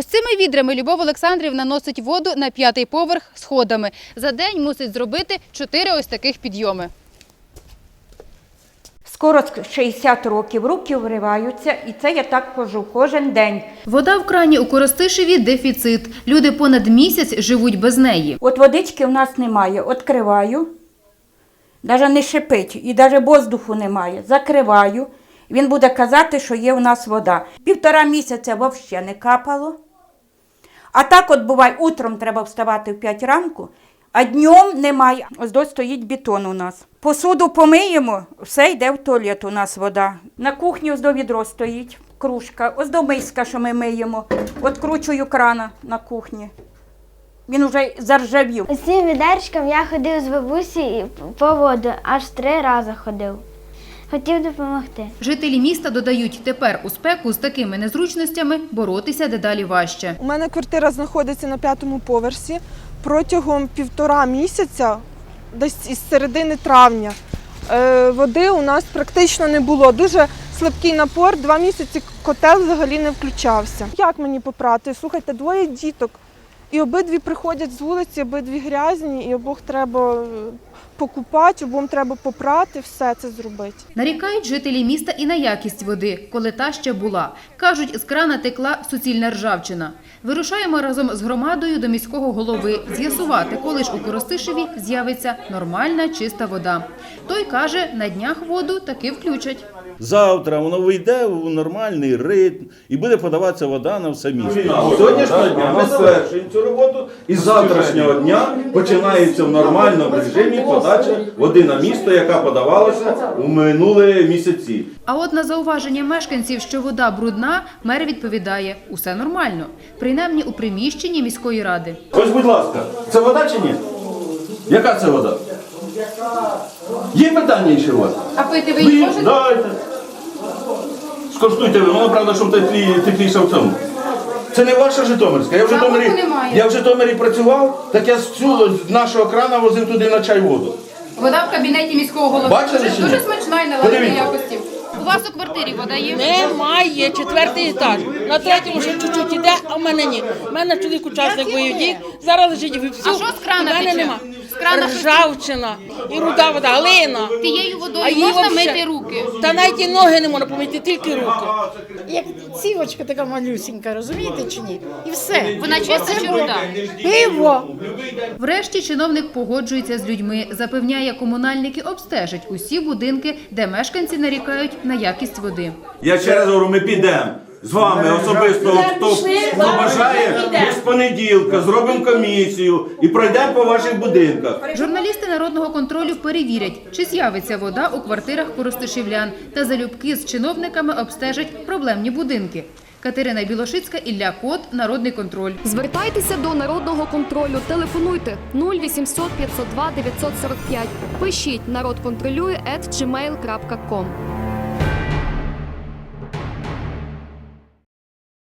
Ось цими відрами Любов Олександрівна носить воду на п'ятий поверх сходами. За день мусить зробити чотири ось таких підйоми. Скоро 60 років, руки вриваються, і це я так хожу кожен день. Вода в крані у Коростишеві дефіцит. Люди понад місяць живуть без неї. От водички в нас немає. Откриваю, навіть не шипить, і навіть воздуху немає. Закриваю. Він буде казати, що є у нас вода. Півтора місяця взагалі не капало. А так от буває, утром треба вставати в 5 ранку, а днем немає. Ось до стоїть бетон у нас. Посуду помиємо, все йде в туалет у нас вода. На кухні ось до відро стоїть кружка, ось до миска, що ми миємо. Откручую крана на кухні. Він уже заржавів. З цим відерчком я ходив з бабусі по воду, аж три рази ходив. Хотів допомогти. Жителі міста додають, тепер у спеку з такими незручностями боротися дедалі важче. У мене квартира знаходиться на п'ятому поверсі. Протягом півтора місяця, десь із середини травня, е, води у нас практично не було. Дуже слабкий напор, два місяці котел взагалі не включався. Як мені попрати? Слухайте, двоє діток. І обидві приходять з вулиці, обидві грязні, і обох треба е, покупати, обом треба попрати, все це зробити. Нарікають жителі міста і на якість води, коли та ще була. Кажуть, з крана текла суцільна ржавчина. Вирушаємо разом з громадою до міського голови з'ясувати, коли ж у Коростишеві з'явиться нормальна чиста вода. Той каже, на днях воду таки включать. Завтра воно вийде в нормальний ритм і буде подаватися вода на все місто. З Сьогоднішнього дня ми завершуємо цю роботу, і з завтрашнього дня починається в нормальному режимі подача води на місто, яка подавалася у минулі місяці. А от на зауваження мешканців, що вода брудна, мер відповідає – усе нормально. Принаймні у приміщенні міської ради. Ось, будь ласка, це вода чи ні? Яка це вода? Є питання ще у вас? А пити ви Ви дайте. Скоштуйте ви, воно правда, щоб теплі, тепліше в цьому. Це не ваша Житомирська. Я в Житомирі, я в Житомирі працював, так я з цього з нашого крана возив туди на чай воду. Вода в кабінеті міського голови. Бачили Дуже- чи ні? Дуже смачна і належної Подивіться. якості. У вас у квартирі вода є? Немає четвертий етаж. На третьому ще чуть-чуть іде, а в мене ні. У мене чоловік учасник бойових дій, зараз лежить в ІПСУ. А що з крана У мене тече? нема. З крана Ржавчина і руда вода, глина. Тією водою А її можна вообще- мити руки? Та навіть і ноги не можна помити, тільки руки. як цівочка така малюсінька, розумієте чи ні? І все. Вона чиста чи руда? Пиво. Врешті чиновник погоджується з людьми, запевняє, комунальники обстежать усі будинки, де мешканці нарікають на якість води. Я ще раз говорю, ми підемо з вами особисто, хто, хто бажає, ми з понеділка зробимо комісію і пройдемо по ваших будинках. Журналісти народного контролю перевірять, чи з'явиться вода у квартирах коростишівлян та залюбки з чиновниками обстежать проблемні будинки. Катерина Білошицька, Ілля Кот, Народний контроль. Звертайтеся до народного контролю. Телефонуйте 0800 502 945. Пишіть народ контролює at gmail.com.